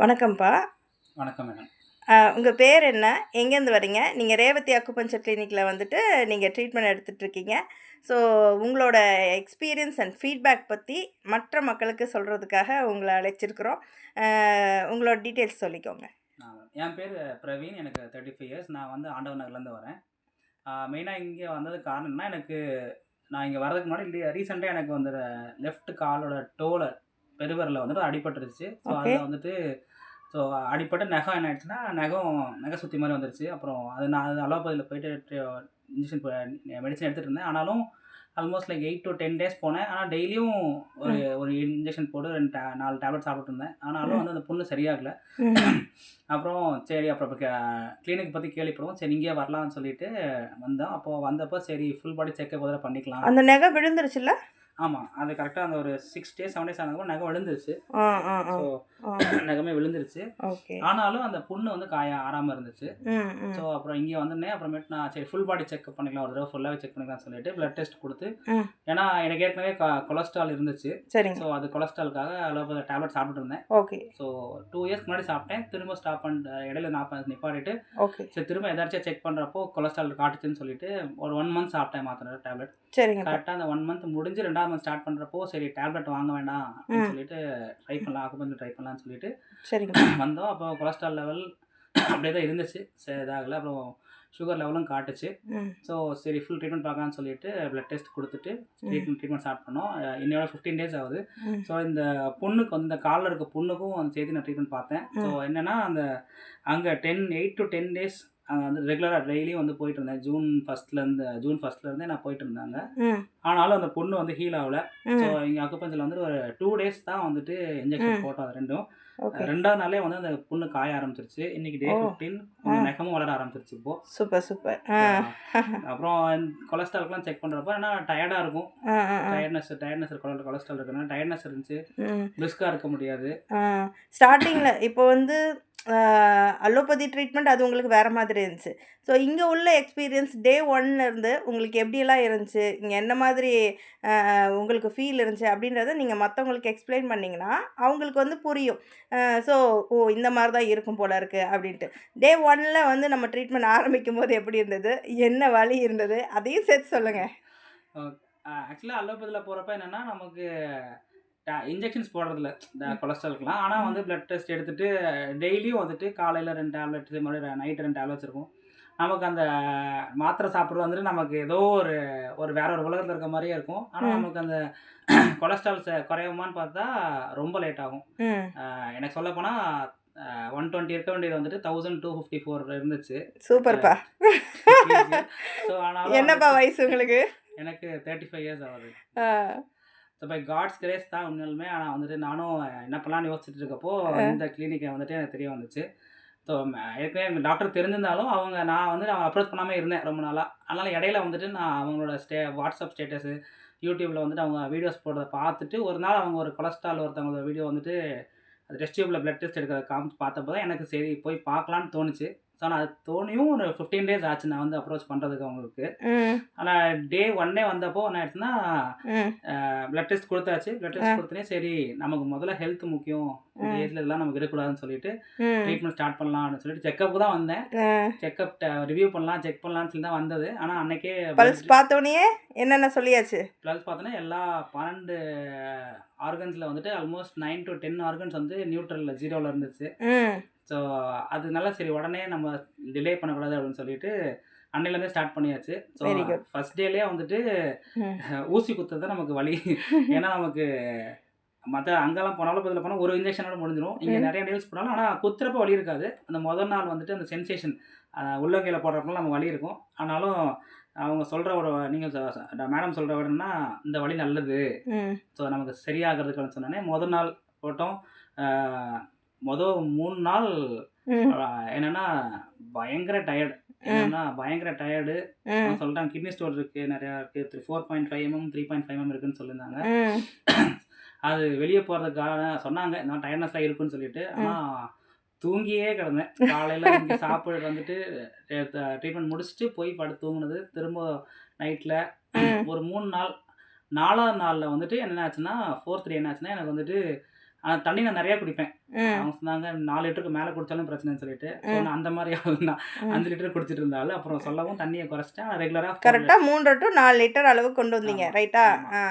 வணக்கம்ப்பா. வணக்கம் மேடம். உங்கள் பேர் என்ன? எங்கேருந்து வரீங்க? நீங்கள் ரேவதி அக்குபஞ்சர் கிளினிக்கில் வந்துட்டு நீங்கள் ட்ரீட்மெண்ட் எடுத்துகிட்டு இருக்கீங்க. ஸோ உங்களோட எக்ஸ்பீரியன்ஸ் அண்ட் ஃபீட்பேக் பற்றி மற்ற மக்களுக்கு சொல்கிறதுக்காக உங்களை அழைச்சிருக்கிறோம். உங்களோட டீட்டெயில்ஸ் சொல்லிக்கோங்க. நான் என் பேர் பிரவீன். எனக்கு தேர்ட்டி ஃபைவ் இயர்ஸ் நான் வந்து ஆண்டவன் நகர்லேருந்து வரேன். மெயினாக இங்கே வந்தது காரணம்னா எனக்கு நான் இங்கே வரதுக்கு முன்னாடி ரீசெண்டாக எனக்கு வந்து லெஃப்ட் காலோட டோல பெருவரில் வந்துட்டு அடிபட்டுருச்சு. ஸோ. அதில் வந்துட்டு ஸோ அடிபட்டு நகம் என்ன ஆயிடுச்சுன்னா நகம் நகை சுற்றி மாதிரி வந்துருச்சு. அப்புறம் அது நான் அது அலோபதியில் போயிட்டு இன்ஜெக்ஷன் மெடிசன் எடுத்துகிட்டு இருந்தேன். ஆனாலும் almost like eight to ten days போனேன். ஆனால் டெய்லியும் ஒரு ஒரு இன்ஜெக்ஷன் போட்டு ரெண்டு நாலு டேப்லெட் சாப்பிட்டு இருந்தேன். ஆனாலும் வந்து அந்த புண்ணு சரியாகல. அப்புறம் சரி அப்புறம் கிளினிக் பற்றி கேள்விப்படுவோம். சரி இங்கேயே வரலாம்னு சொல்லிட்டு வந்தோம். அப்போ வந்தப்போ சரி ஃபுல் பாடி செக்கப் பண்ணிக்கலாம். அந்த நகை விழுந்துருச்சுல்ல? ஆமாம் அது கரெக்டாக அந்த ஒரு சிக்ஸ் டேஸ் செவன் டேஸ் ஆனதுக்கப்புறம் நகம் விழுந்துருச்சு. ஸோ நகமே விழுந்துருச்சு. ஆனாலும் அந்த புண்ணு வந்து காய ஆறாமல் இருந்துச்சு. ஸோ அப்புறம் இங்கே வந்தோடனே அப்புறமேட்டு நான் சரி ஃபுல் பாடி செக்அப் பண்ணிக்கலாம் ஒரு தடவை ஃபுல்லாகவே செக் பண்ணிக்கலாம்னு சொல்லிட்டு பிளட் டெஸ்ட் கொடுத்து. ஏன்னா எனக்கு ஏற்கனவே கொலஸ்ட்ரால் இருந்துச்சு. சரிங்க. ஸோ அது கொலஸ்ட்ராலுக்காக அளவு டேப்லெட் சாப்பிட்டு இருந்தேன். ஓகே. ஸோ டூ இயர்ஸ் முன்னாடி சாப்பிட்டேன். திரும்ப ஸ்டாப் பண்ண இடையில நான் நிப்பாட்டிட்டு ஓகே. சரி திரும்ப எதாச்சும் செக் பண்ணுறப்போ கொலஸ்ட்ரால் காட்டுச்சுன்னு சொல்லிட்டு ஒரு ஒன் மந்த் சாப்பிட்டேன் மாத்திர டேப்லெட் சரிங்கப்பா கரெக்டாக அந்த ஒன் மந்த் முடிஞ்சு ரெண்டாவது மந்த் ஸ்டார்ட் பண்ணுறப்போ சரி டேப்லெட் வாங்க வேண்டாம் அப்படின்னு சொல்லிட்டு ட்ரை பண்ணலாம் ஆக்குபஞ்சர் ட்ரை பண்ணலாம்னு சொல்லிட்டு சரிங்க. வந்தோம். அப்போ கொலஸ்ட்ரால் லெவல் அப்படியே தான் இருந்துச்சு. சரி இதாகல. அப்புறம் சுகர் லெவலும் காட்டுச்சு. ஸோ சரி ஃபுல் ட்ரீட்மெண்ட் பார்க்கலாம்னு சொல்லிட்டு பிளட் டெஸ்ட் கொடுத்துட்டு ட்ரீட்மெண்ட் ட்ரீட்மெண்ட் ஸ்டார்ட் பண்ணோம். இன்னையோட ஃபிஃப்டீன் டேஸ் ஆகுது. ஸோ இந்த பொண்ணுக்கு இந்த காலில் இருக்க பொண்ணுக்கும் அந்த சேர்த்து நான் ட்ரீட்மெண்ட் பார்த்தேன். ஸோ என்னன்னா அந்த அங்கே ten eight to ten days வந்து ரெகுலராக டெய்லியும் வந்து போயிட்டு இருந்தேன் ஜூன் ஃபஸ்ட்லேருந்து ஜூன் ஃபஸ்ட்லேருந்தே நான் போயிட்டு இருந்தாங்க ஆனாலும் அந்த பொண்ணு வந்து ஹீல் ஆகல. ஸோ இங்கே அக்குப்பஞ்சில் வந்து ஒரு டூ டேஸ் தான் வந்துட்டு இன்ஜெக்ஷன். போட்டோம் அது ரெண்டும். ரெண்டாவது நாளே வந்து அந்த புண்ணு காய ஆரம்பிச்சிருச்சு. இன்னைக்கு டே. ஃபிஃப்டீன் நெகமும் வளர ஆரம்பிச்சிருச்சு இப்போ. Super super. அப்புறம் கொலஸ்ட்ரால்க்குலாம் செக் பண்ணுறப்ப ஏன்னா டயர்டாக இருக்கும். டயர்ட்னஸ் டயர்ட்னஸ் கொலஸ்ட்ரால் கொலஸ்ட்ரால் இருக்குன்னா டயர்ட்னஸ் இருந்துச்சு. ம். பிரிஸ்காக இருக்க முடியாது. ஸ்டார்டிங்கில் இப்போ வந்து அலோபதி ட்ரீட்மெண்ட் அது உங்களுக்கு வேறு மாதிரி இருந்துச்சு. ஸோ இங்கே உள்ள எக்ஸ்பீரியன்ஸ் டே இருந்து உங்களுக்கு எப்படியெல்லாம் இருந்துச்சு? இங்கே என்ன மாதிரி உங்களுக்கு ஃபீல் இருந்துச்சு? அப்படின்றத நீங்கள் மற்றவங்களுக்கு எக்ஸ்பிளைன் பண்ணிங்கன்னா அவங்களுக்கு வந்து புரியும். ஸோ ஓ இந்த மாதிரி தான் இருக்கும் போல இருக்குது அப்படின்ட்டு. டே ஒன்னில் வந்து நம்ம ட்ரீட்மெண்ட் ஆரம்பிக்கும் போது எப்படி இருந்தது? என்ன வழி இருந்தது? அதையும் சேர்த்து சொல்லுங்கள் ஆக்சுவலாக அலோபதியில் போகிறப்ப என்னென்னா நமக்கு இன்ஜெக்ஷன்ஸ் போடுறதில்ல. இந்த கொலஸ்ட்ரால்க்குலாம் ஆனால் வந்து பிளட் டெஸ்ட் எடுத்துகிட்டு டெய்லியும் வந்துட்டு காலையில் ரெண்டு டேப்லெட் இது மாதிரி நைட்டு ரெண்டு டேப்லெட்ஸ் இருக்கும். நமக்கு அந்த மாத்திரை சாப்பிட்றது வந்துட்டு நமக்கு ஏதோ ஒரு ஒரு வேற ஒரு உலகத்தில் இருக்க மாதிரியே இருக்கும். ஆனால். நமக்கு அந்த கொலஸ்ட்ரால் குறையுமான்னு பார்த்தா ரொம்ப லேட் ஆகும். எனக்கு சொல்ல போனால் ஒன் டுவெண்ட்டி இருக்க வேண்டியது வந்துட்டு தௌசண்ட் டூ ஃபிஃப்டி ஃபோர் இருந்துச்சு. சூப்பர்ப்பா. ஸோ ஆனாலும் என்னப்பா வயசு உங்களுக்கு? எனக்கு தேர்ட்டி ஃபைவ் இயர்ஸ் ஆகுது ஸோ பை காட்ஸ் கிரேஸ் தான் உண்மையிலுமே ஆனால் வந்துட்டு நானும் என்ன பண்ணலாம்னு யோசிச்சுட்டு இருக்கப்போ இந்த கிளினிக்கை வந்துட்டு எனக்கு தெரிய வந்துச்சு. ஸோ ஏற்கனவே டாக்டர் தெரிஞ்சிருந்தாலும் அவங்க நான் வந்து நான் அப்ரோச் பண்ணாமல் இருந்தேன் ரொம்ப நாளாக அதனால் இடையில வந்துட்டு நான் அவங்களோட ஸ்டே வாட்ஸ்அப் ஸ்டேட்டஸு யூடியூப்பில் வந்துட்டு அவங்க வீடியோஸ் போடுறத பார்த்துட்டு ஒரு நாள் அவங்க ஒரு கொலஸ்ட்ரால் ஒருத்தவங்களோட வீடியோ வந்துட்டு அது டெஸ்ட் டியூப்பில் பிளட் டெஸ்ட் எடுக்கிறத காமிச்சு பார்த்தப்போ தான் எனக்கு சரி போய் பார்க்கலான்னு தோணுச்சு. ஸோ நான் அது தோணியும் ஒரு ஃபிஃப்டீன் டேஸ் ஆச்சு. நான் வந்து அப்ரோச் பண்ணுறதுக்கு அவங்களுக்கு. ஆனால் டே ஒன்னே வந்தப்போ என்ன ஆயிடுச்சுன்னா பிளட் டெஸ்ட் கொடுத்தாச்சு. பிளட் டெஸ்ட் கொடுத்தனே சரி நமக்கு முதல்ல ஹெல்த் முக்கியம். இந்த ஏஜ்ல இதெல்லாம் நமக்கு இருக்கக்கூடாதுன்னு சொல்லிட்டு ட்ரீட்மெண்ட் ஸ்டார்ட் பண்ணலாம் அப்படின்னு சொல்லிட்டு செக்கப் தான் வந்தேன். ஆ. செக்கப் ரிவ்யூ பண்ணலாம் செக் பண்ணலாம்னு சொல்லி தான் வந்தது. ஆனால் அன்னைக்கே பல்ஸ் பார்த்தோன்னே என்னென்ன சொல்லியாச்சு? ப்ளஸ் பார்த்தோன்னா எல்லா பன்னெண்டு ஆர்கன்ஸில் வந்துட்டு almost nine to ten organs வந்து நியூட்ரலில் ஜீரோவில் இருந்துச்சு. ஸோ அதனால சரி உடனே நம்ம டிலே பண்ணக்கூடாது அப்படின்னு சொல்லிட்டு அன்னையிலேருந்தே ஸ்டார்ட் பண்ணியாச்சு. ஸோ. ஃபஸ்ட் டேலேயே வந்துட்டு. ஊசி குத்துறது தான் நமக்கு வலி ஏன்னா நமக்கு மற்ற அங்கெல்லாம் போனாலும் பதில் போனால் ஒரு இன்ஜெக்ஷனோட முடிஞ்சிடும் இங்கே. நிறைய டீல்ஸ் போனாலும் ஆனால் குத்துறப்ப வலி இருக்காது. அந்த முதல் நாள் வந்துட்டு அந்த சென்சேஷன் உள்ளங்கையில் போடுறப்பலாம் நம்ம வலி இருக்கும். ஆனாலும் அவங்க சொல்கிற ஒரு நீங்கள் மேடம் சொல்கிற விடனா இந்த வலி நல்லது. ஸோ நமக்கு சரியாகிறதுக்குன்னு சொன்னோன்னே முதல் நாள் போட்டோம். மொதல் மூணு நாள் என்னன்னா பயங்கர டயர்டு என்னன்னா பயங்கர டயர்டு சொல்லிட்டாங்க கிட்னி ஸ்டோன் இருக்குது நிறையா இருக்குது three four point five mm three point five m இருக்குன்னு சொல்லியிருந்தாங்க. அது வெளியே போகிறதுக்காக சொன்னாங்க நான் டயர்னஸ்லாம் இருக்குன்னு சொல்லிட்டு. ஆனால் தூங்கியே கிடந்தேன். காலையில் இங்கே சாப்பிட வந்துட்டு ட்ரீட்மெண்ட் முடிச்சுட்டு போய் படுத்து தூங்குனது. திரும்ப நைட்டில். ஒரு மூணு நாள் நாலாவது நாளில் வந்துட்டு என்ன ஆச்சுன்னா ஃபோர்த் டே என்ன ஆச்சுன்னா எனக்கு வந்துட்டு ஆனால் தண்ணி நான் நிறையா குடிப்பேன். அவங்க சொன்னாங்க நாலு லிட்டருக்கு மேலே குடிச்சாலும் பிரச்சனைன்னு சொல்லிட்டு. நான் அந்த மாதிரி ஆள் தான் ம். அஞ்சு லிட்டர் குடிச்சிட்டு இருந்தாலும் அப்புறம் சொல்லவும் தண்ணியை குறைச்சிட்டேன். ரெகுலராக கரெக்டாக மூன்று டு நாலு லிட்டர் அளவு கொண்டு வந்தீங்க ரைட்டா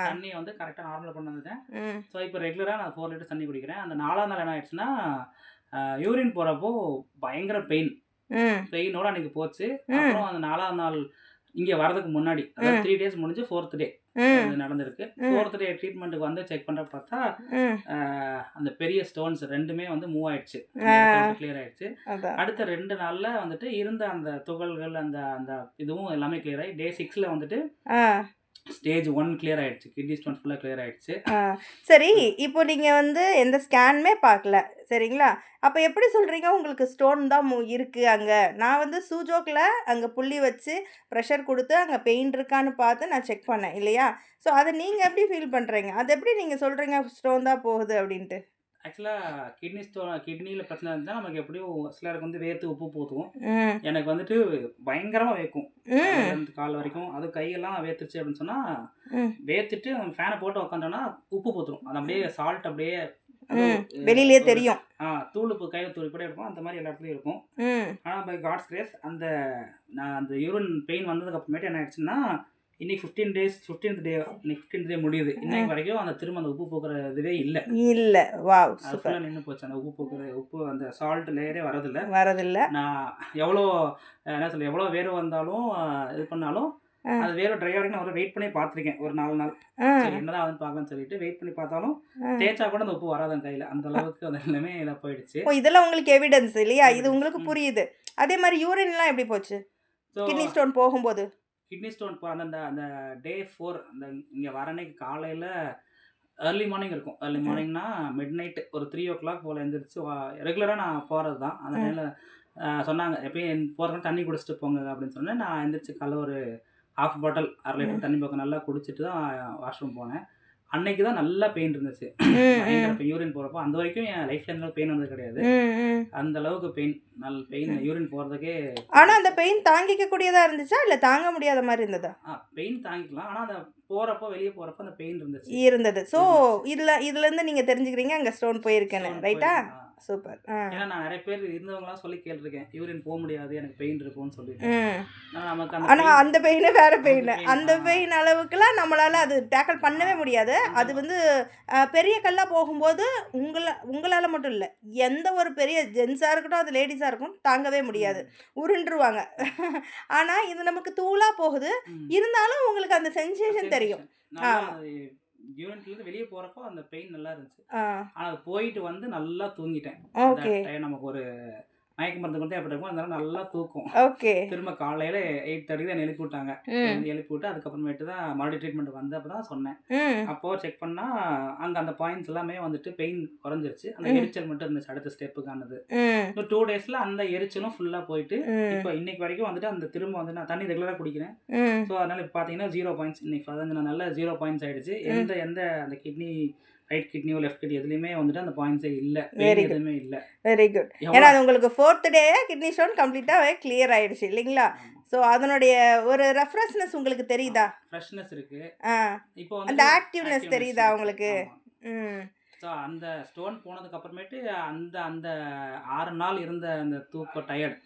தண்ணியை வந்து கரெக்டாக நார்மலாக கொண்டு வந்துட்டேன். ஸோ இப்போ ரெகுலராக நான் ஃபோர் லிட்டர் தண்ணி குடிக்கிறேன். அந்த நாலாம் நாள் என்ன ஆயிடுச்சுன்னா யூரின் போகிறப்போ பயங்கர பெயின் பெயினோட அன்னைக்கு போச்சு. அப்புறம் அந்த நாலாம் நாள் இங்கே வரதுக்கு முன்னாடி. த்ரீ டேஸ் முடிஞ்சு ஃபோர்த் டே நடந்திருக்கு. ஃபோர்த் டே ட்ரீட்மெண்ட்டுக்கு வந்து செக் பண்ணுற பார்த்தா அந்த பெரிய ஸ்டோன்ஸ் ரெண்டுமே வந்து மூவ் ஆயிடுச்சு. கிளியர் ஆயிடுச்சு. அடுத்த ரெண்டு நாள்ல வந்துட்டு இருந்த அந்த துகள்கள் அந்த அந்த இதுவும் எல்லாமே கிளியர் ஆகி டே சிக்ஸ்ல வந்துட்டு ஸ்டேஜ் ஒன் கிளியர் ஆயிடுச்சு. கிட்னி ஸ்டோன் ஃபுல்லாக கிளியர் ஆயிடுச்சு. சரி இப்போ நீங்கள் வந்து எந்த ஸ்கேனுமே பார்க்கல சரிங்களா? அப்போ எப்படி சொல்கிறீங்க உங்களுக்கு ஸ்டோன் தான் இருக்குது அங்கே. நான் வந்து சூஜோக்கில் அங்கே புள்ளி வச்சு ப்ரெஷர் கொடுத்து அங்கே பெயின் இருக்கான்னு பார்த்து நான் செக் பண்ணேன் இல்லையா? ஸோ அதை நீங்கள் எப்படி ஃபீல் பண்ணுறீங்க அது எப்படி நீங்கள் சொல்கிறீங்க ஸ்டோன் தான் போகுது அப்படின்ட்டு. ஆக்சுவலாக கிட்னி ஸ்டோன் கிட்னியில் பிரச்சனை இருந்தால் நமக்கு எப்படியும் சிலருக்கு வந்து வேர்த்து உப்பு போத்துவோம் எனக்கு வந்துட்டு பயங்கரமாக வேர்க்கும். ம். தலையிலேருந்து கால் வரைக்கும். அது கையெல்லாம் வேர்த்துச்சு அப்படின்னு சொன்னால் வேர்த்துட்டு ஃபேனை போட்டு உக்காந்தோன்னா உப்பு போத்துரும் அது அப்படியே சால்ட் அப்படியே ம். வெளியிலே தெரியும். ஆ தூள் உப்பு கையில் தூள் கூட இருக்கும். அந்த மாதிரி எல்லா இடத்துலையும் இருக்கும். ஆனால் பை காட்ஸ் கிரேஸ் அந்த நான் அந்த யூரின் பெயின் வந்ததுக்கு அப்புறமேட்டு என்ன ஆயிடுச்சுன்னா இன்னைக்கு fifteen days fifteenth day fifteenth day முடியுது. இன்னைக்கு வரைக்கும் அந்த திரும்ப அந்த உப்பு போக்குற இதுவே இல்லை. இல்லை. சூப்பர் ஃபுல்லாக நின்று போச்சு. அந்த உப்பு போக்குற உப்பு அந்த சால்ட் லேயரே வரதில்ல. வரதில்ல. நான் எவ்வளோ என்ன சொல்ல எவ்வளோ வேர்வை வந்தாலும் இது பண்ணாலும். அது வேர்வை ட்ரை வரைக்கும் நான் ஒரு வெயிட் பண்ணி பார்த்துருக்கேன். ஒரு நாலு நாள். சரி என்னதான் ஆகுதுன்னு பார்க்கலாம்னு சொல்லிட்டு வெயிட் பண்ணி பார்த்தாலும். தேய்ச்சா கூட அந்த உப்பு வராது கையில். அந்த அளவுக்கு அது எல்லாமே இதாக போயிடுச்சு. இதெல்லாம் உங்களுக்கு எவிடன்ஸ் இல்லையா? இது உங்களுக்கு. புரியுது. அதே மாதிரி யூரின்லாம் எப்படி போச்சு? கிட்னி ஸ்டோன் போகும்போது? கிட்னி ஸ்டோன் போ அந்த அந்த- டே ஃபோர் அந்த இங்கே வர அன்னைக்கு காலையில் ஏர்லி மார்னிங் இருக்கும். ஏர்லி மார்னிங்னா மிட் நைட் ஒரு த்ரீ ஓ கிளாக் போல் எழுந்திரிச்சு ரெகுலராக நான் போகிறது தான் அந்த. டைமில் சொன்னாங்க எப்பயும் போகிறவங்க தண்ணி குடிச்சிட்டு போங்க அப்படின்னு சொன்னேன். நான் எந்திரிச்சு காலைல ஒரு ஹாஃப் பாட்டில் அரை லிட்டர் தண்ணி பக்கம் நல்லா குடிச்சிட்டு தான் வாஷ்ரூம் போனேன். அன்னைக்கு தான் நல்லா பெயின் இருந்துச்சு. ம். யூரின் போகிறப்போ அந்த வரைக்கும் என் லைஃப்ல எந்த பெயின் வந்தது கிடையாது. அந்த அளவுக்கு பெயின் நல்ல பெயின் யூரின் போகிறதுக்கே ஆனா அந்த பெயின் தாங்கிக்க கூடியதா இருந்துச்சா? இல்ல தாங்க முடியாத மாதிரி இருந்ததா? ஆ பெயின் தாங்கிக்கலாம். ஆனால் அந்த போகிறப்போ வெளியே போகிறப்போ அந்த பெயின் இருந்துச்சு. இருந்தது. ஸோ இருந்துச்சு. இதுல இதுல இருந்து நீங்க தெரிஞ்சுக்கிறீங்க அங்க ஸ்டோன் போயிருக்கேன்னு ரைட்டா. சூப்பர் ஏன்னா நான் நிறைய பேர் இருந்தவங்களாம் சொல்லி கேட்டிருக்கேன். யூரின் போக முடியாது எனக்கு பெயின் இருக்கும்னு சொல்லிட்டு. ம். ஆனா நமக்கு அந்த பெயின் வேற பெயின் அந்த. பெயின் அளவுக்குலாம் நம்மளால அது டேக்கிள் பண்ணவே முடியாது. அது வந்து பெரிய கல்லா போகும்போது உங்களை உங்களால மட்டும் இல்ல எந்த ஒரு பெரிய ஜென்ஸா இருக்கட்டும் அது லேடிஸா இருக்கும் தாங்கவே முடியாது. உருண்டுருவாங்க. ஆனா இது நமக்கு தூளா போகுது. இருந்தாலும் உங்களுக்கு அந்த சென்சேஷன் தெரியும். இருந்து வெளியே போறப்போ அந்த பெயின் நல்லா இருந்துச்சு. ஆ. ஆனா அது போயிட்டு வந்து நல்லா தூங்கிட்டேன். நமக்கு ஒரு மயக்க மருந்து கொண்டு அப்படி இருக்கும் அதனால நல்லா தூக்கம். ஓகே. திரும்ப காலையில எயிட் தேர்ட்டி தான் எழுப்பி விட்டாங்க. எழுப்பி விட்டு அதுக்கப்புறமேட்டு தான் மறுபடியும் ட்ரீட்மெண்ட் வந்து அப்போ தான் சொன்னேன். அப்போ செக் பண்ணா அங்க அந்த பாயிண்ட்ஸ் எல்லாமே வந்துட்டு பெயின் குறைஞ்சிருச்சு. அந்த. எரிச்சல் மட்டும் இருந்துச்சு அடுத்த ஸ்டெப்புக்கானது இன்னும் டூ டேஸ்ல அந்த எரிச்சலும் ஃபுல்லா போயிட்டு இப்போ இன்னைக்கு வரைக்கும் வந்துட்டு அந்த திரும்ப வந்து நான் தண்ணி ரெகுலராக குடிக்கிறேன். ஸோ அதனால இப்போ பார்த்தீங்கன்னா ஜீரோ பாயிண்ட்ஸ் இன்னைக்கு பதினஞ்சு நாள் நல்ல ஜீரோ பாயிண்ட்ஸ் ஆயிடுச்சு. எந்த எந்த அந்த கிட்னி ரைட் கிட்னியோ லெஃப்ட் கிட்னி எதுலையுமே வந்துட்டு அந்த பாயிண்ட்ஸே இல்லை. good. எதுவுமே இல்லை. வெரி குட் ஏன்னா அது உங்களுக்கு ஃபோர்த் டே கிட்னி ஸ்டோன் கம்ப்ளீட்டாகவே கிளியர் ஆயிடுச்சு இல்லைங்களா? ஸோ அதனுடைய ஒரு ரெஃப்ரெஷ்னஸ் உங்களுக்கு தெரியுதா? ஃப்ரெஷ்னஸ் இருக்கு. இப்போ அந்த activeness தெரியுதா உங்களுக்கு? ம். ஸோ அந்த ஸ்டோன் போனதுக்கு அப்புறமேட்டு அந்த அந்த ஆறு நாள் இருந்த அந்த தூக்கம் டயர்ட்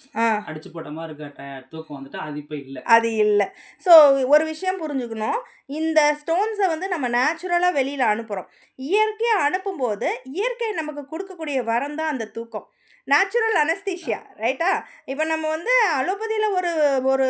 அடிச்சு போட்ட மாதிரி இருக்க டய தூக்கம் வந்துட்டு அது இப்போ இல்லை. அது இல்லை. ஸோ ஒரு விஷயம் புரிஞ்சுக்கணும். இந்த ஸ்டோன்ஸை வந்து நம்ம நேச்சுரலாக வெளியில் அனுப்புகிறோம் இயற்கையாக அனுப்பும்போது இயற்கை நமக்கு கொடுக்கக்கூடிய வரம் தான் அந்த தூக்கம். நேச்சுரல் அனஸ்தீஷியா ரைட்டா இப்போ நம்ம வந்து அலோபதியில் ஒரு ஒரு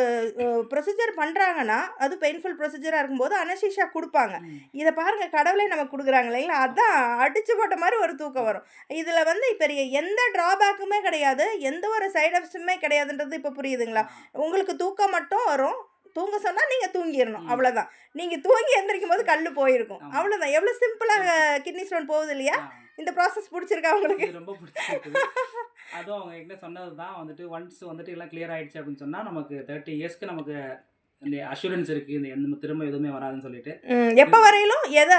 ப்ரொசீஜர் பண்ணுறாங்கன்னா அது பெயின்ஃபுல் ப்ரொசீஜராக இருக்கும்போது அனஸ்தீஷியா கொடுப்பாங்க. இதை பாருங்கள் கடவுளே நமக்கு கொடுக்குறாங்க இல்லைங்களா? அதான் அடிச்சு போட்ட மாதிரி ஒரு தூக்கம் வரும். இதில் வந்து பெரிய எந்த ட்ராபேக்குமே கிடையாது. எந்த ஒரு சைடு எஃபெக்ட்ஸுமே கிடையாதுன்றது இப்போ புரியுதுங்களா? உங்களுக்கு தூக்கம் மட்டும் வரும். தூங்க சொன்னால் நீங்கள் தூங்கிடணும். அவ்வளோதான் நீங்கள் தூங்கி எந்திரிக்கும் போது கல் போயிருக்கும். அவ்வளோதான் எவ்வளோ சிம்பிளாக கிட்னி ஸ்டோன் போகுது இல்லையா. இந்த ப்ராசஸ் பிடிச்சிருக்கா உங்களுக்கு? ரொம்ப பிடிச்சிருக்குது. அதுவும் அவங்க எங்கிட்ட சொன்னது தான் வந்துட்டு ஒன்ஸ் வந்துட்டு எல்லாம் கிளியர் ஆயிடுச்சு அப்படின்னு சொன்னால் நமக்கு தேர்ட்டி இயர்ஸ்க்கு நமக்கு இந்த அஷூரன்ஸ் இருக்குது இந்த எந்த திரும்ப எதுவுமே வராதுன்னு சொல்லிட்டு. எப்போ வரையிலும் எதை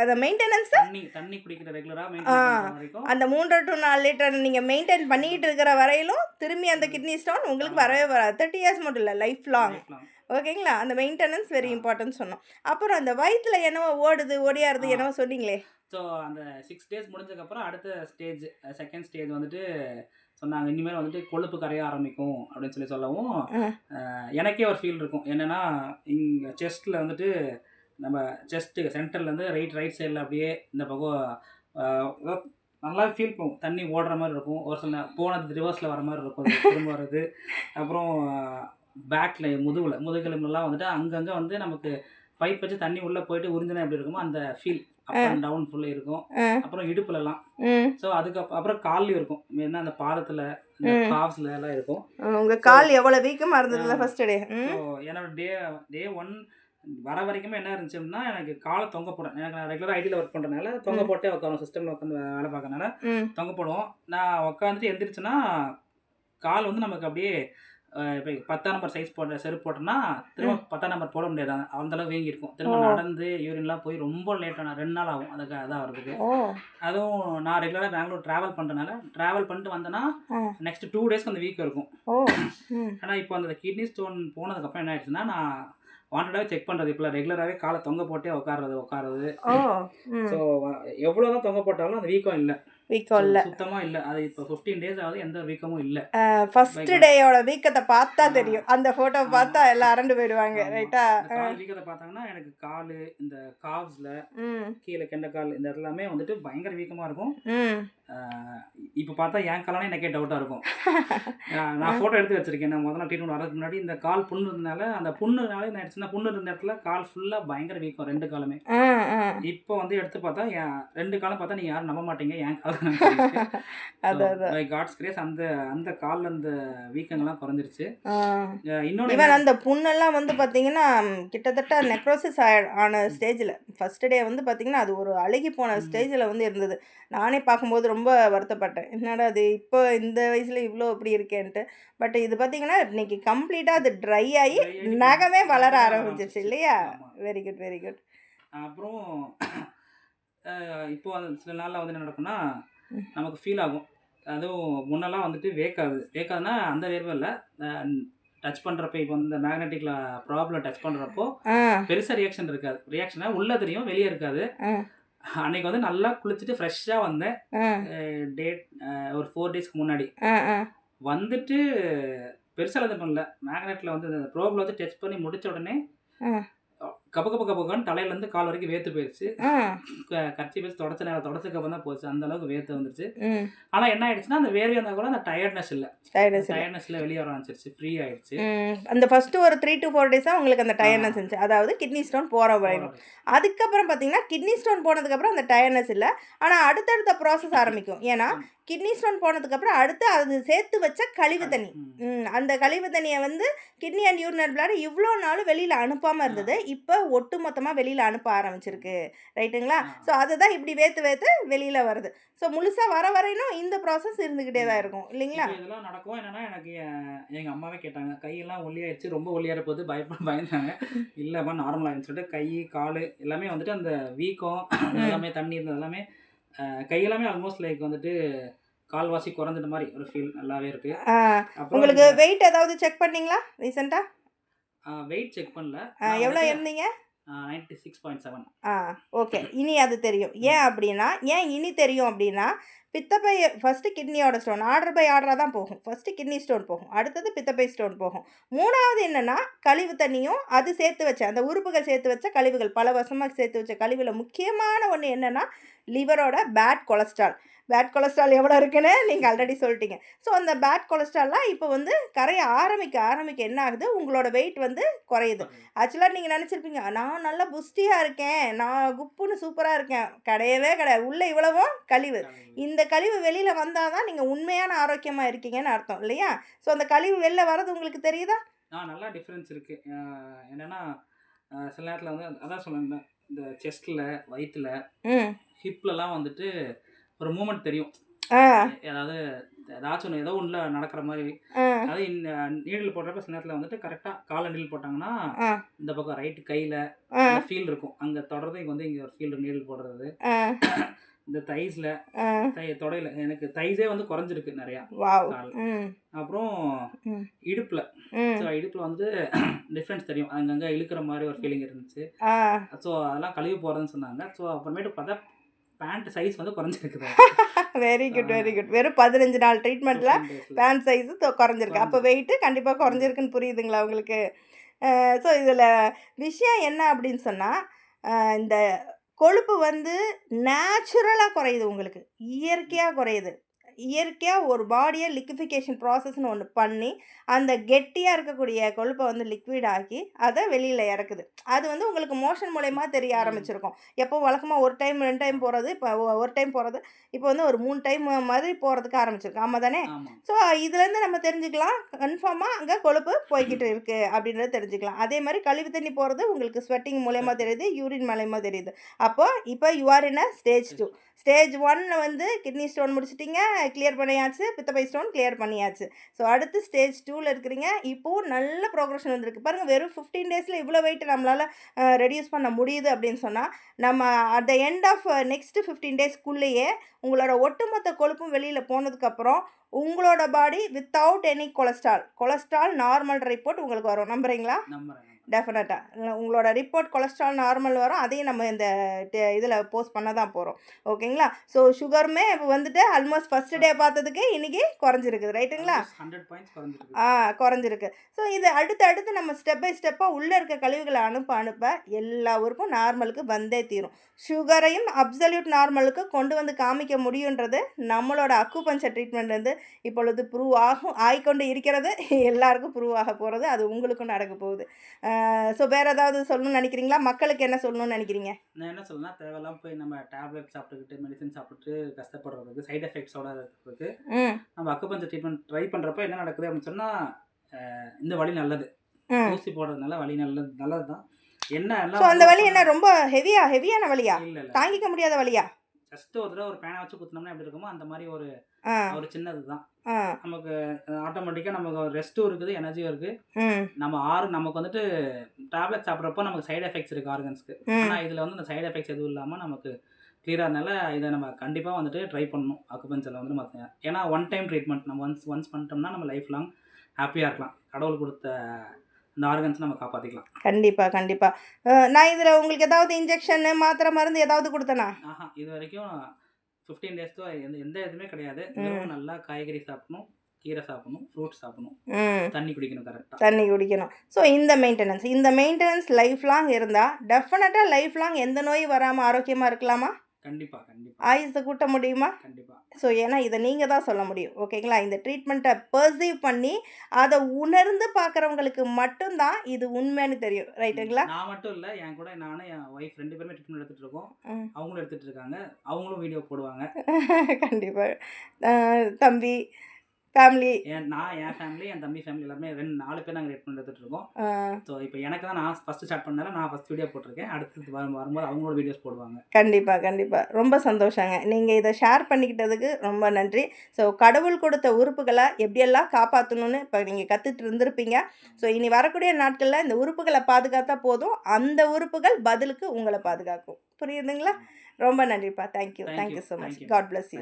அதை மெயின்டெனன்ஸ் தண்ணி தண்ணி குடிக்கிற ரெகுலராக மெயின்டைன் வரைக்கும். அந்த மூன்று டு நாலு லிட்டர் நீங்கள் மெயின்டைன் பண்ணிக்கிட்டு இருக்கிற வரையிலும் திரும்பி அந்த கிட்னி ஸ்டோன் உங்களுக்கு வரவே வராது. தேர்ட்டி இயர்ஸ் மட்டும் இல்லை லைஃப் லாங். ஓகேங்களா? அந்த மெயின்டெனன்ஸ் வெரி இம்பார்ட்டன்ட் சொன்னோம். அப்புறம் அந்த வயிற்றுல என்னவோ ஓடுது ஓடியாருது. என்னவோ சொன்னீங்களே. ஸோ அந்த சிக்ஸ் டேஸ் முடிஞ்சதுக்கப்புறம் அடுத்த ஸ்டேஜ் செகண்ட் ஸ்டேஜ் வந்துட்டு சொன்னாங்க. இனிமேல் வந்துட்டு கொழுப்பு கரைய ஆரம்பிக்கும் அப்படின்னு சொல்லி சொல்லவும் எனக்கே ஒரு ஃபீல் இருக்கும். என்னென்னா இங்கே செஸ்ட்டில் வந்துட்டு நம்ம செஸ்ட்டு சென்டர்லேருந்து ரைட் ரைட் சைடில் அப்படியே இந்த பக்கம் நல்லா ஃபீல் பண்ணும். தண்ணி ஓடுற மாதிரி இருக்கும். ஒரு சில போனது ரிவர்ஸில் வர மாதிரி இருக்கும். திரும்ப வர்றது. அப்புறம் பேக்கில் முதுகில் முதுகெலும்புலாம் வந்துட்டு அங்கங்கே வந்து நமக்கு பைப் வச்சு தண்ணி உள்ளே போயிட்டு உறிஞ்சினா எப்படி இருக்குமோ அந்த ஃபீல் அப் அண்ட் டவுன் ஃபுல்லாக இருக்கும். அப்புறம் இடுப்புலலாம். ஸோ அதுக்கு அப்~ அப்புறம் கால்லையும் இருக்கும். என்ன அந்த பாதத்தில் இந்த எல்லாம் இருக்கும். உங்கள் கால் எவ்வளோ வீக்கமாக இருந்ததுல. ஃபர்ஸ்ட் டே என்னோட டே டே ஒன் வர வரைக்குமே என்ன இருந்துச்சு அப்படின்னா எனக்கு காலை தொங்க போடும் எனக்கு நான் ரெகுலராக ஐடியில் ஒர்க் பண்ணுறதுனால தொங்க. போட்டே உட்காரும் சிஸ்டமில் உட்காந்து வேலை பார்க்கறனால தொங்க போடுவோம். நான் உட்காந்துட்டு எந்திரிச்சேன்னா கால் வந்து நமக்கு அப்படியே இப்போ பத்தாம் நம்பர் சைஸ் போட்ட செருப்பு போட்டோம்னா திரும்ப பத்தாம் நம்பர் போட முடியாது. அந்த அளவு வீங்கி இருக்கும் திரும்ப. நடந்து யூரின்லாம் போய் ரொம்ப லேட்டான ரெண்டு நாள் ஆகும். அதுக்கு அதான் வரதுக்கு அதுவும் நான் ரெகுலராக பெங்களூர் ட்ராவல் பண்ணுறதுனால ட்ராவல் பண்ணிட்டு வந்தேன்னா. நெக்ஸ்ட் டூ டேஸ்க்கு அந்த வீக் இருக்கும். ஆனால் இப்போ அந்த கிட்னி ஸ்டோன் போனதுக்கப்புறம் என்ன ஆயிடுச்சுன்னா நான் வாண்டடாகவே செக் பண்ணுறது இப்போ ரெகுலராகவே காலை தொங்க போட்டே ஓ. ம். ஸோ எவ்வளோ தான் தொங்க போட்டாலும் அந்த வீக்கம் இல்லை. வீக்கம் இல்லை சுத்தமாக இல்லை. அது இப்போ ஃபிஃப்டீன் டேஸ் ஆகுது எந்த வீக்கமும் இல்லை. ஃபர்ஸ்ட் டேயோட வீக்கத்தை பார்த்தா. தெரியும். அந்த ஃபோட்டோ. பார்த்தா எல்லாம் அரண்டு போயிடுவாங்க. ரைட்டா கால் வீக்கத்தை பார்த்தாங்கன்னா எனக்கு கால் இந்த காவ்ஸில் கீழே கெண்டைக்கால் இந்த எல்லாமே வந்துட்டு பயங்கர வீக்கமாக இருக்கும். இப்போ பார்த்தா என் காலானே எனக்கே டவுட்டாக இருக்கும். நான் ஃபோட்டோ எடுத்து வச்சிருக்கேன். நான் முதல்ல ட்ரீட்மெண்ட் வரதுக்கு முன்னாடி இந்த கால் புண்ணு இருந்தனால அந்த புண்ணுனால என்ன ஆயிடுச்சுன்னா புண்ணு இருந்த இடத்துல கால் ஃபுல்லாக பயங்கர வீக்கம் ரெண்டு காலுமே. இப்போ வந்து எடுத்து பார்த்தா என் ரெண்டு காலம் பார்த்தா நீங்கள் யாரும் நம்ப மாட்டீங்க. என் கால் காட்ஸ் கிரேஸ் அந்த அந்த காலில் அந்த வீக்கங்கள்லாம் குறைஞ்சிருச்சு. இன்னொன்று அந்த புண்ணெல்லாம் வந்து பார்த்தீங்கன்னா கிட்டத்தட்ட நெக்ரோசிஸ் ஆன ஸ்டேஜில் ஃபர்ஸ்ட் டே வந்து பார்த்தீங்கன்னா அது ஒரு அழுகி போன. ஸ்டேஜில் வந்து இருந்தது. நானே பார்க்கும்போது ரொம்ப வருத்தப்பட்டேன். என்னடா அது இப்போ இந்த வயசில் இவ்வளோ இப்படி இருக்கேன்ட்டு. பட் இது பார்த்தீங்கன்னா இன்னைக்கு கம்ப்ளீட்டாக அது ட்ரை ஆகி நகமே வளர ஆரம்பிச்சிருச்சு. இல்லையா. வெரி குட் வெரி குட் அப்புறம் இப்போ அந்த சில நாளில் வந்து என்ன நடக்கும்னா. நமக்கு ஃபீல் ஆகும். அதுவும் முன்னெல்லாம் வந்துட்டு வேக்காது. வேக்காதுன்னா அந்த வேர்வை இல்லை. டச் பண்ணுறப்ப இப்போ இந்த மேக்னெட்டிக்ல ப்ராப்ளம் டச் பண்ணுறப்போ பெருசாக ரியாக்ஷன் இருக்காது. ரியாக்ஷனா உள்ளே தெரியும் வெளியே இருக்காது. அன்னைக்கு வந்து நல்லா குளிச்சுட்டு ஃப்ரெஷ்ஷாக வந்தேன். டேட் ஒரு ஃபோர் டேஸ்க்கு முன்னாடி. வந்துட்டு பெருசாக இது பண்ணல. மேக்னெட்டில் வந்து இந்த ப்ரோபில் வந்து டச் பண்ணி முடிச்ச உடனே. கப கப கபகன்னு தலையிலேருந்து கால் வரைக்கும் வேர்த்து போயிடுச்சு கட்சி பேசி தொடச்ச நேரம் தொடச்சக்கப்புறம் தான் போச்சு. அந்த அளவுக்கு வேர்த்து வந்துருச்சு. ஆனால் என்ன ஆயிடுச்சுன்னா அந்த வேர்வை இருந்தால் கூட அந்த டயர்ட்னஸ் இல்லை. டயர்னஸ் இல்லை. டயர்ட்னஸ்ல வெளியே வர ஆரம்பிச்சிருச்சு. ஃப்ரீ ஆயிடுச்சு. அந்த ஃபஸ்ட்டு ஒரு த்ரீ டு ஃபோர் டேஸாக உங்களுக்கு அந்த டயர்னஸ் இருந்துச்சு. அதாவது கிட்னி ஸ்டோன் போகிற வரைக்கும். அதுக்கப்புறம் பார்த்தீங்கன்னா கிட்னி ஸ்டோன் போனதுக்கப்புறம் அந்த டயர்னஸ் இல்லை. ஆனால் அடுத்தடுத்த ப்ராசஸ் ஆரம்பிக்கும். ஏன்னா கிட்னி ஸ்டோன் போனதுக்கப்புறம் அடுத்து அது சேர்த்து வச்ச கழிவு தண்ணி. அந்த கழிவு தண்ணியை வந்து கிட்னி அண்ட் யூரினரி பிளாட் இவ்வளோ நாள் வெளியில் அனுப்பாமல் இருந்தது. இப்போ ஒட்டு மொத்தமாக வெளியில் அனுப்ப ஆரம்பிச்சிருக்கு. ரைட்டுங்களா. ஸோ அதுதான் இப்படி வேத்து வேத்து வெளியில் வருது. ஸோ முழுசாக வர வரையிலும் இந்த ப்ராசஸ் இருந்துக்கிட்டே தான் இருக்கும். இல்லைங்களா? இதெல்லாம் நடக்கும். என்னன்னா எனக்கு என்- எங்க அம்மாவே கேட்டாங்க. கையெல்லாம் ஒல்லியாயிடுச்சு ரொம்ப ஒல்லியார போது பயப்பட பயந்தாங்க. இல்லைம்மா நார்மல் ஆயிடுச்சு சொல்லிட்டு கை கால் எல்லாமே வந்துட்டு அந்த வீக்கம் எல்லாமே தண்ணி இருந்தது எல்லாமே அஹ், கை எல்லாமே ஆல்மோஸ்ட் லைக் வந்துட்டு கால்வாசி குறைஞ்சிட்ட மாதிரி ஒரு ஃபீல் நல்லாவே இருக்கு. உங்களுக்கு வெயிட் ஏதாவது செக் பண்ணீங்களா ரீசெண்டாக வெயிட் செக் பண்ணல. எவ்வளோ இருந்தீங்க? நைன்டி சிக்ஸ் பாயிண்ட் செவன் ஆ ஓகே. இனி அது தெரியும். ஏன் அப்படின்னா ஏன் இனி தெரியும் அப்படின்னா பித்தப்பை ஃபஸ்ட்டு கிட்னியோட ஸ்டோன் ஆர்டர் பை ஆர்டராக தான் போகும். ஃபஸ்ட்டு கிட்னி ஸ்டோன் போகும். அடுத்தது பித்தப்பை ஸ்டோன் போகும். மூணாவது என்னென்னா கழிவு தண்ணியும் அது சேர்த்து வச்ச அந்த உறுப்புகள் சேர்த்து வச்ச கழிவுகள் பல வருஷமாக சேர்த்து வச்ச கழிவில் முக்கியமான ஒன்று என்னென்னா லிவரோட பேட் கொலஸ்ட்ரால் பேட் கொலஸ்ட்ரால் எவ்வளோ இருக்குன்னு நீங்கள் ஆல்ரெடி சொல்லிட்டீங்க. ஸோ அந்த பேட் கொலஸ்ட்ரால்லாம் இப்போ வந்து கரைய ஆரம்பிக்க ஆரம்பிக்க என்ன ஆகுது? உங்களோட வெயிட் வந்து குறையுது. ஆக்சுவலாக நீங்கள் நினச்சிருப்பீங்க நான் நல்லா புஷ்டியாக இருக்கேன் நான் குப்புன்னு சூப்பராக இருக்கேன். கிடையவே கிடையாது. உள்ளே இவ்வளவும் கழிவு. இந்த கழிவு வெளியில் வந்தால் தான் நீங்கள் உண்மையான ஆரோக்கியமாக இருக்கீங்கன்னு அர்த்தம் இல்லையா? ஸோ அந்த கழிவு வெளில வர்றது உங்களுக்கு தெரியுதா? ஆ நல்லா டிஃப்ரென்ஸ் இருக்குது என்னென்னா சில நேரத்தில் வந்து அதான் சொன்னேன் இந்த செஸ்ட்டில் வயிற்றுல ஹிப்லலாம் வந்துட்டு ஒரு மூமெண்ட் தெரியும். ஆ. அதாவது ஏதாச்சும் ஒன்று ஏதோ ஒன்றில் நடக்கிற மாதிரி. அதாவது நீடில் போடுறப்ப சில நேரத்தில் வந்துட்டு கரெக்டாக காலை நீடில் போட்டாங்கன்னா. இந்த பக்கம் ரைட்டு கையில் ஃபீல் இருக்கும். அங்கே தொடர்றது இங்கே வந்து இங்கே ஒரு ஃபீல்டு நீடில் போடுறது. இந்த தைஸ்ல தை தொடையில எனக்கு தைஸே வந்து குறைஞ்சிருக்கு நிறையா அப்புறம். இடுப்புல. ஸோ இடுப்புல வந்து டிஃப்ரென்ஸ் தெரியும். அங்கங்க இழுக்கிற மாதிரி ஒரு ஃபீலிங் இருந்துச்சு. ஸோ அதெல்லாம் கழுவி போகிறதுன்னு சொன்னாங்க. ஸோ அப்புறமேட்டு பார்த்தா பேண்ட் சைஸ் வந்து குறைஞ்சிருக்குது. வெரி குட் வெரி குட் வெறும் பதினஞ்சு நாள் ட்ரீட்மெண்ட்டில் 15 days ல. பேண்ட் சைஸு குறைஞ்சிருக்கு. அப்போ வெயிட்டு கண்டிப்பாக குறைஞ்சிருக்குன்னு புரியுதுங்களா உங்களுக்கு? ஸோ இதில் விஷயம் என்ன அப்படின்னு சொன்னால் இந்த கொழுப்பு வந்து நேச்சுரலாக குறையுது உங்களுக்கு. இயற்கையாக குறையுது. இயற்கையாக ஒரு பாடியை லிக்விஃபிகேஷன் ப்ராசஸ்னு ஒன்று பண்ணி அந்த கெட்டியாக இருக்கக்கூடிய கொழுப்பை வந்து லிக்விட் ஆக்கி அதை வெளியில் இறக்குது. அது வந்து உங்களுக்கு மோஷன் மூலயமா தெரிய ஆரம்பிச்சிருக்கும். எப்போ வழக்கமாக ஒரு டைம் ரெண்டு டைம் போகிறது இப்போ ஒரு டைம் போகிறது இப்போ வந்து ஒரு மூணு டைம் மாதிரி போகிறதுக்கு ஆரம்பிச்சிருக்கு. ஆமாம் தானே? ஸோ இதுலேருந்து நம்ம தெரிஞ்சுக்கலாம். கன்ஃபார்மாக அங்கே கொழுப்பு போய்கிட்டு இருக்குது அப்படின்றத தெரிஞ்சுக்கலாம். அதே மாதிரி கழிவு தண்ணி போகிறது உங்களுக்கு ஸ்வெட்டிங் மூலயமா தெரியுது யூரின் மூலயமா தெரியுது. அப்போ இப்போ you are in stage two stage ஒன்னில் வந்து கிட்னி ஸ்டோன் முடிச்சிட்டிங்க கிளியர் பண்ணியாச்சு. பித்தப்பை ஸ்டோன் கிளியர் பண்ணியாச்சு. ஸோ அடுத்து ஸ்டேஜ் டூவில் இருக்கிறீங்க. இப்போது நல்ல ப்ரோக்ரஷன் வந்திருக்கு. பாருங்கள் வெறும் ஃபிஃப்டீன் டேஸில் இவ்வளோ வெயிட் நம்மளால் ரெடியூஸ் பண்ண முடியுது அப்படின்னு சொன்னால் நம்ம at the end of next fifteen டேஸ்க்குள்ளேயே உங்களோட ஒட்டுமொத்த கொழுப்பும் வெளியில் போனதுக்கப்புறம் உங்களோட body without any cholesterol cholesterol normal report உங்களுக்கு வரும். நம்புறீங்களா? நம்புறேன். டெஃபினட்டாக உங்களோட ரிப்போர்ட் கொலஸ்ட்ரால் நார்மல் வரும் அதையும் நம்ம இந்த இதில் போஸ்ட் பண்ண தான் போகிறோம் ஓகேங்களா? ஸோ சுகருமே இப்போ வந்துட்டு ஆல்மோஸ்ட் ஃபஸ்ட் டே பார்த்ததுக்கு இன்றைக்கி குறைஞ்சிருக்குது ரைட்டுங்களா ஆ குறைஞ்சிருக்கு. ஸோ இது அடுத்து அடுத்து நம்ம ஸ்டெப் பை ஸ்டெப்பாக உள்ளே இருக்க கழிவுகளை அனுப்ப அனுப்ப எல்லா உறுப்பும் நார்மலுக்கு வந்தே தீரும். சுகரையும் அப்சல்யூட் நார்மலுக்கு கொண்டு வந்து காமிக்க முடியுன்றது நம்மளோட அக்குபஞ்சர் ட்ரீட்மெண்ட் வந்து இப்பொழுது ப்ரூவ் ஆகும் ஆகிக்கொண்டு இருக்கிறது. எல்லாருக்கும் ப்ரூவ் ஆக போகிறது அது உங்களுக்கும் நடக்க போகுது. ஸோ வேறு ஏதாவது சொல்லணும்னு நினைக்கிறீங்களா? மக்களுக்கு என்ன சொல்லணும்னு நினைக்கிறீங்க? நான் என்ன சொல்லணும்னா தேவையில்லாம போய் நம்ம டேப்லெட் சாப்பிட்டுக்கிட்டு மெடிசன் சாப்பிட்டு கஷ்டப்படுறதுக்கு சைடு எஃபெக்ட்ஸோட இருக்கிறதுக்கு நம்ம அக்குபஞ்சர் ட்ரீட்மெண்ட் ட்ரை பண்ணுறப்ப என்ன நடக்குது அப்படின்னு சொன்னால் இந்த வழி நல்லது. ஊசி போடுறதுனால வலி நல்லது நல்லது தான் என்ன எல்லாம் அந்த வலி என்ன ரொம்ப ஹெவியா ஹெவியான வலியா? இல்லை தாங்கிக்க முடியாத வலியா? ஜஸ்ட் ஒரு தடவை ஒரு பேனை வச்சு குத்தினோம்னா எப்படி இருக்குமோ அந்த மாதிரி ஒரு ஒரு சின்னது தான். ஆ. நமக்கு ஆட்டோமேட்டிக்காக நமக்கு ரெஸ்ட்டும் இருக்குது எனர்ஜியும் இருக்குது நம்ம ஆறு நமக்கு வந்துட்டு டேப்லெட் சாப்பிட்றப்போ நமக்கு சைடு எஃபெக்ட்ஸ் இருக்குது ஆர்கன்ஸ்க்கு ஆனால் இதில் வந்து இந்த சைடு எஃபெக்ட்ஸ் எதுவும் இல்லாமல் நமக்கு கிளியராக இருந்தால இதை நம்ம கண்டிப்பாக வந்துட்டு ட்ரை பண்ணணும் அக்குபஞ்சரில் வந்து நம்ம ஏன்னா ஒன் டைம் ட்ரீட்மெண்ட் நம்ம ஒன்ஸ் ஒன்ஸ் பண்ணிட்டோம்னா நம்ம லைஃப் லாங் ஹாப்பியாக இருக்கலாம். கடவுள் கொடுத்த இந்த ஆர்கன்ஸ் நம்ம காப்பாற்றிக்கலாம் கண்டிப்பாக கண்டிப்பாக நான் இதில் உங்களுக்கு ஏதாவது இன்ஜெக்ஷனு மாத்திரை மருந்து ஏதாவது கொடுத்தனா? ஆஹா இது வரைக்கும் ஃபிஃப்டீன் டேஸ்க்கு எந்த எந்த இதுவுமே கிடையாது. வெறும் நல்லா காய்கறி சாப்பிடணும் கீரை சாப்பிடணும் ஃப்ரூட்ஸ் சாப்பிடணும். தண்ணி குடிக்கணும் கரெக்டாக தண்ணி குடிக்கணும். ஸோ இந்த மெயின்டெனன்ஸ் இந்த மெயின்டெனன்ஸ் லைஃப் லாங் இருந்தால் டெஃபினட்டாக லைஃப் லாங் எந்த நோயும் வராமல் ஆரோக்கியமாக இருக்கலாமா? கண்டிப்பாக கண்டிப்பாக ஆயுசை கூட்ட முடியுமா? கண்டிப்பாக ஸோ ஏன்னா இதை நீங்கள் தான் சொல்ல முடியும். ஓகேங்களா இந்த ட்ரீட்மெண்ட்டை பர்சீவ் பண்ணி அதை உணர்ந்து பார்க்குறவங்களுக்கு மட்டும்தான் இது உண்மைன்னு தெரியும். ரைட்டுங்களா நான் மட்டும் இல்லை. என் கூட நானும் என் ஒய்ஃப் ரெண்டு பேருமே ட்ரீட்மெண்ட் எடுத்துகிட்டு இருக்கோம். அவங்களும் எடுத்துகிட்டு இருக்காங்க. அவங்களும் வீடியோ போடுவாங்க. கண்டிப்பாக தம்பி ஃபேமிலி என் நான் என் ஃபேமிலி என் தம்பி ஃபேமிலி எல்லாருமே ரெண்டு நாலு பேர் நாங்கள் ட்ரீட்மெண்ட் எடுத்துகிட்டு இருக்கோம் ஸோ இப்போ எனக்கு தான் நான் ஃபஸ்ட்டு ஸ்டார்ட் பண்ணதால நான் ஃபஸ்ட் வீடியோ போட்டிருக்கேன். அடுத்து வரும் வரும்போது அவங்களோட வீடியோஸ் போடுவாங்க. கண்டிப்பாக கண்டிப்பாக ரொம்ப சந்தோஷங்க. நீங்கள் இதை ஷேர் பண்ணிக்கிட்டதுக்கு ரொம்ப நன்றி. ஸோ கடவுள் கொடுத்த உறுப்புகளை எப்படியெல்லாம் காப்பாற்றணும்னு இப்போ நீங்கள் கற்றுட்டு இருந்திருப்பீங்க. ஸோ இனி வரக்கூடிய நாட்களில் இந்த உறுப்புகளை பாதுகாத்தா போதும். அந்த உறுப்புகள் பதிலுக்கு உங்களை பாதுகாக்கும். புரியுதுங்களா? ரொம்ப நன்றிப்பா. Thank you thank you so much. God bless you